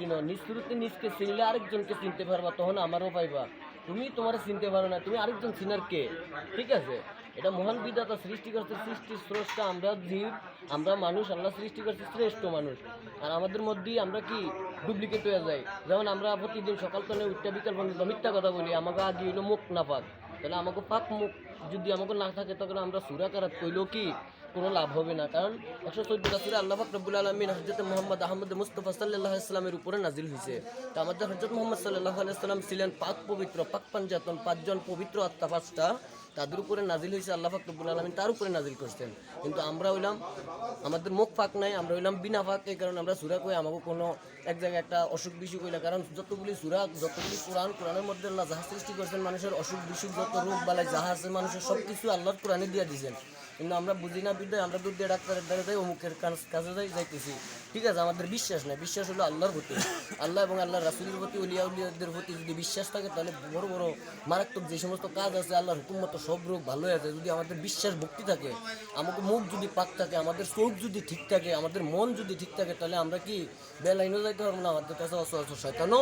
চিনো নিজ শুরুতে নিজকে চিনলে আরেকজনকে চিনতে পারবা, তখন আমারও পাইবা। তুমি তোমার চিনতে পারো না, তুমি আরেকজন চিনার কে? ঠিক আছে? এটা মহান বিধাতা সৃষ্টি করতে সৃষ্টি স্রষ্টা, আমরা জীব, আমরা মানুষ, আল্লাহ সৃষ্টি করতে শ্রেষ্ঠ মানুষ। আর আমাদের মধ্যেই আমরা কি? ডুপ্লিকেট হয়ে যাই। যেমন আমরা প্রতিদিন সকাল তলে উঠতে, বিকাল পর্যন্ত মিথ্যা কথা বলি, আমাকে আগে হইল মুখ না পাক তাহলে আমাকে পাক মুখ যদি আমাকে না থাকে, তখন আমরা সুরা কারাত কইলেও কি? কোনো লাভ হবে না। কারণ একশো চোদ্দটা সুরে আল্লাহ রব্বুল আলমিন হজরত মোহাম্মদ আহমদ মুস্তফা সাল্লাহ ইসলামের উপরে নাজিল হয়েছে তো আমাদের হজরত মোহাম্মদ সাল্লাহ আলাইসাল্লাম ছিলেন পাক পবিত্র, পাক পাঞ্জাতন, পাঁচজন পবিত্র আত্মা তাদের উপরে নাজিল হয়েছে আল্লাহ পাক রব্বুল আলমিন, তার উপরে নাজিল করছেন। কিন্তু আমরা হইলাম, আমাদের মুখ ফাঁক নাই, আমরা হইলাম বিনা ফাঁক, এই কারণে আমরা সুরা কই আমাকে কোনো এক জায়গায় একটা অসুখ বিসুখ হইলে, কারণ যতগুলি সুরা, যতগুলি কোরআন, কোরআনের মধ্যে আল্লাহ যাহা সৃষ্টি করছেন, মানুষের অসুখ বিসুখ, যত রোগ বালাই যাহা আছে মানুষের সব কিছু আল্লাহর কোরআনে দিয়ে দিয়েছেন। কিন্তু আমরা বুঝি না বিদ্যায় আমরা দুধ দিয়ে ডাক্তারের দ্বারা যাই, অমুকের কাছে যাই যাইতেছি। ঠিক আছে, আমাদের বিশ্বাস নাই, বিশ্বাস হলো আল্লাহর প্রতি। আল্লাহ এবং আল্লাহ রাসুলের প্রতি উলিয়া উলিয়াদের প্রতি যদি বিশ্বাস থাকে, তাহলে বড় বড় মারাত্মক যে সমস্ত কাজ আছে, আল্লাহর হুকুম মতো সব রোগ ভালো হয়ে যায় যদি আমাদের বিশ্বাস, ভক্তি থাকে আমাকে মুখ যদি পাক থাকে, আমাদের চোখ যদি ঠিক থাকে, আমাদের মন যদি ঠিক থাকে, তাহলে আমরা কি বেলাইনও যাইতে পারব না? আমাদের কাছে অসহস শয়তানও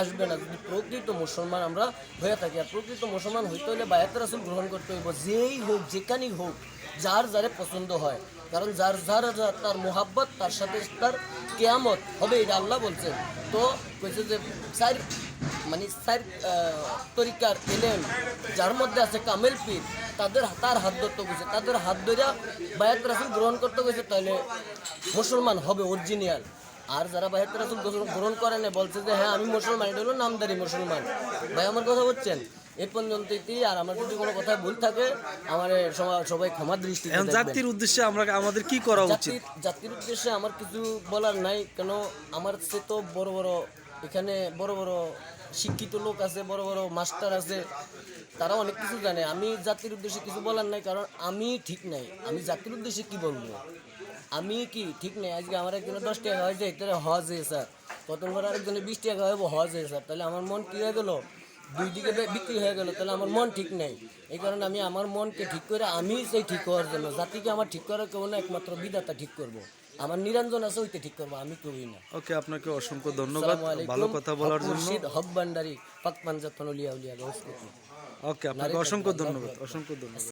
আসবে না। যদি প্রকৃত মুসলমান আমরা হয়ে থাকি, আর প্রকৃত মুসলমান হইতে হলে বায়াত রাসুল গ্রহণ করতে হইব, যেই হোক, যেখানেই হোক, যার যারে পছন্দ হয়। কারণ যার যার তার মোহাব্বত, তার সাথে তার কেয়ামত হবে, এটা আল্লাহ বলছেন। তো কইছে যে, চার মানে আহ, তরিকার এলেন যার মধ্যে আছে কামেল পীর তাদের তার হাত ধরতে গেছে। তাদের হাত ধরে বায়াত রাসুল গ্রহণ করতে গেছে তাহলে মুসলমান হবে অরিজিনিয়াল আর যারা বায়াত রাসুল গ্রহণ করে না বলছে যে হ্যাঁ আমি মুসলমান এটা হলো নামদারি মুসলমান। ভাই আমার কথা বলছেন এই পর্যন্তই আর আমার যদি কোনো কথা ভুল থাকে আমার সবাই ক্ষমা দেখবেন। জাতির উদ্দেশ্যে আমরা আমাদের কি করা উচিত? জাতির উদ্দেশ্যে আমার কিছু বলার নাই কেন আমার সে তো বড় বড় এখানে বড় বড় শিক্ষিত লোক আছে, বড় বড় মাস্টার আছে, তারা অনেক কিছু জানে। আমি জাতির উদ্দেশ্যে কিছু বলার নাই, কারণ আমি ঠিক নাই। আমি জাতির উদ্দেশ্যে কি বলব? আমি কি ঠিক নাই? আজকে আমার একজনের দশ টাকা হয়ে যায় তাহলে হজ স্যার। কত করে আরেকজনের বিশ টাকা হয়ে, হজ স্যার। তাহলে আমার মন কী হয়ে গেলো? দুই দিকে বিক্রি হয়ে গেল তাহলে আমার মন ঠিক নেই। এই কারণে আমি আমার মনকে ঠিক করে আমি সেই ঠিক হওয়ার জন্য জাতিকে আমার ঠিক করার কেউ না একমাত্র বিধাতা ঠিক করব। আমার নিরঞ্জন আছে ওইটা ঠিক করব আমি কেউই না। ওকে আপনাকে অসংখ্য ধন্যবাদ। ভালো কথা বলার জন্য। হব হক ভান্ডারি পাকমান পাঞ্জাতন উলিয়া উলিয়া ওকে আপনাকে অসংখ্য ধন্যবাদ অসংখ্য ধন্যবাদ।